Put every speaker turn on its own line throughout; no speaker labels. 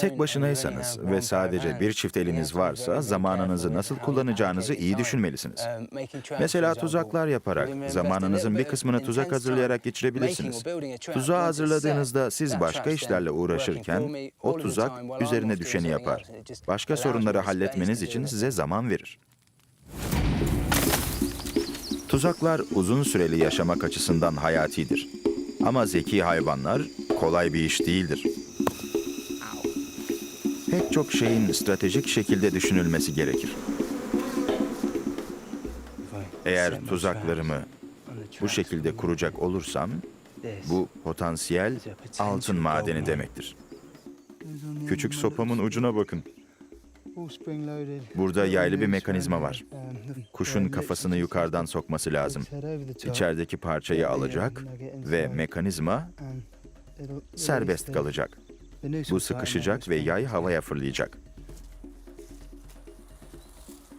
Tek başınaysanız ve sadece bir çift eliniz varsa zamanınızı nasıl kullanacağınızı iyi düşünmelisiniz. Mesela tuzaklar yaparak zamanınızın bir kısmını tuzak hazırlayarak geçirebilirsiniz. Tuzağı hazırladığınızda siz başka işlerle uğraşırken o tuzak üzerine düşeni yapar. Başka sorunları halletmeniz için size zaman verir. Tuzaklar uzun süreli yaşamak açısından hayatidir. Ama zeki hayvanlar kolay bir iş değildir. Pek çok şeyin stratejik şekilde düşünülmesi gerekir. Eğer tuzaklarımı bu şekilde kuracak olursam bu potansiyel altın madeni demektir. Küçük sopamın ucuna bakın. Burada yaylı bir mekanizma var. Kuşun kafasını yukarıdan sokması lazım. İçerideki parçayı alacak ve mekanizma serbest kalacak. Bu sıkışacak ve yay havaya fırlayacak.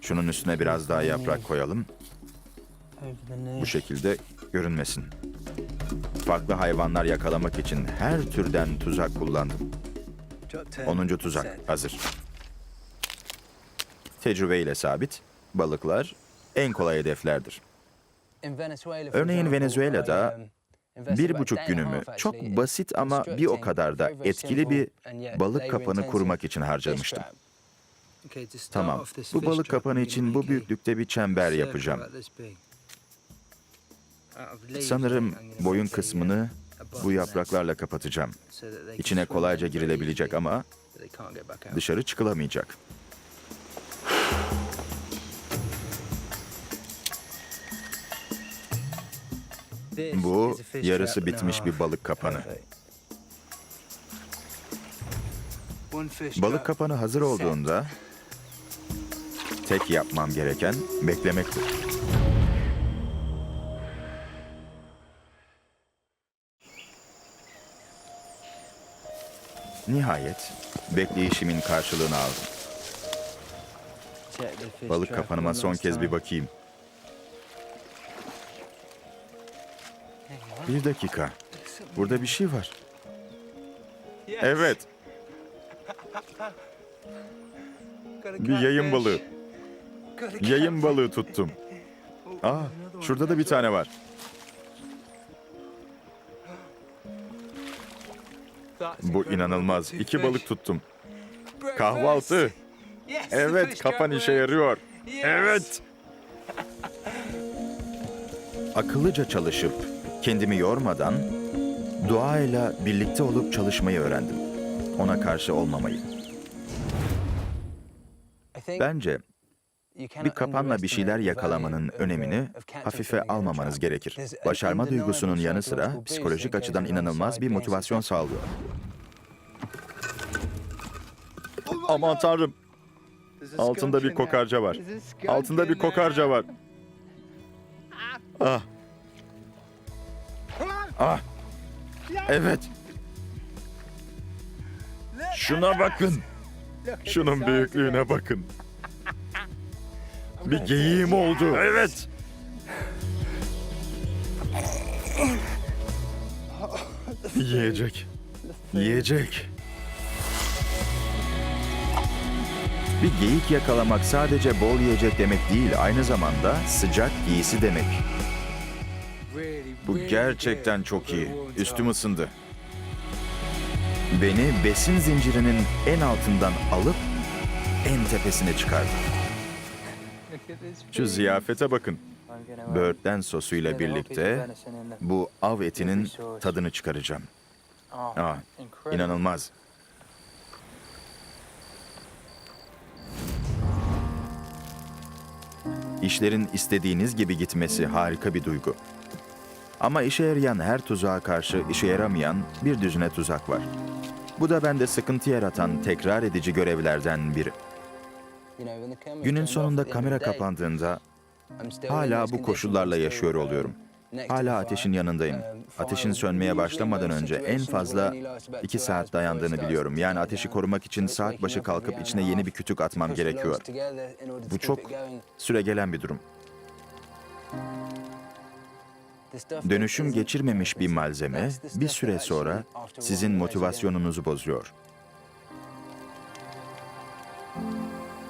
Şunun üstüne biraz daha yaprak koyalım. Bu şekilde görünmesin. Farklı hayvanlar yakalamak için her türden tuzak kullandım. 10. tuzak hazır. Tecrübeyle sabit, balıklar en kolay hedeflerdir.
Örneğin Venezuela'da
Bir buçuk günümü çok basit ama bir o kadar da etkili bir balık kapanı kurmak için harcamıştım. Tamam, bu balık kapanı için bu büyüklükte bir çember yapacağım. Sanırım boyun kısmını bu yapraklarla kapatacağım. İçine kolayca girilebilecek ama dışarı çıkılamayacak. Bu yarısı bitmiş bir balık kapanı. Balık kapanı hazır olduğunda tek yapmam gereken beklemektir. Nihayet bekleyişimin karşılığını aldım. Balık kapanıma son kez bir bakayım. Bir dakika. Burada bir şey var. Evet, bir yayın balığı. Yayın balığı tuttum. Aa, şurada da bir tane var. Bu inanılmaz. İki balık tuttum. Kahvaltı. Evet, kapan işe yarıyor. Evet. Akıllıca çalışıp kendimi yormadan doğayla birlikte olup çalışmayı öğrendim. Ona karşı olmamayı. Bence bir kapanla bir şeyler yakalamanın önemini hafife almamanız gerekir. Başarma duygusunun yanı sıra psikolojik açıdan inanılmaz bir motivasyon sağlıyor. Aman tanrım. Altında bir kokarca var. Altında bir kokarca var. Ah. Ah. Evet. Şuna bakın. Şunun büyüklüğüne bakın. Bir geyiğim oldu. Evet. Yiyecek. Yiyecek. Bir geyik yakalamak sadece bol yiyecek demek değil, aynı zamanda sıcak giysi demek. Bu gerçekten çok iyi. Üstüm ısındı. Beni besin zincirinin en altından alıp en tepesine çıkardı. Şu ziyafete bakın. Böğürtlen sosuyla birlikte bu av etinin tadını çıkaracağım. Aa, inanılmaz. İşlerin istediğiniz gibi gitmesi harika bir duygu. Ama işe yarayan her tuzağa karşı işe yaramayan bir düzine tuzak var. Bu da bende sıkıntı yaratan tekrar edici görevlerden biri. Günün sonunda kamera kapandığında hala bu koşullarla yaşıyor oluyorum. Hala ateşin yanındayım. Ateşin sönmeye başlamadan önce en fazla iki saat dayandığını biliyorum. Yani ateşi korumak için saat başı kalkıp içine yeni bir kütük atmam gerekiyor. Bu çok süregelen bir durum. Dönüşüm geçirmemiş bir malzeme bir süre sonra sizin motivasyonunuzu bozuyor.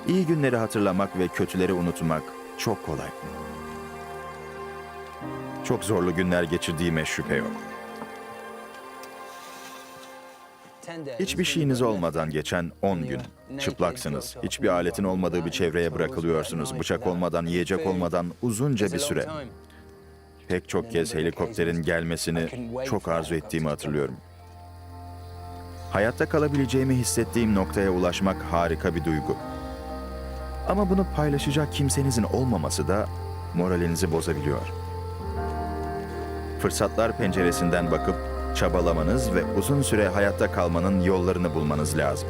İyi günleri hatırlamak ve kötüleri unutmak çok kolay. Çok zorlu günler geçirdiğime şüphe yok. Hiçbir şeyiniz olmadan geçen 10 gün çıplaksınız. Hiçbir aletin olmadığı bir çevreye bırakılıyorsunuz. Bıçak olmadan, yiyecek olmadan uzunca bir süre. Pek çok kez helikopterin gelmesini çok arzu ettiğimi hatırlıyorum. Hayatta kalabileceğimi hissettiğim noktaya ulaşmak harika bir duygu. Ama bunu paylaşacak kimsenizin olmaması da moralinizi bozabiliyor. Fırsatlar penceresinden bakıp çabalamanız ve uzun süre hayatta kalmanın yollarını bulmanız lazım.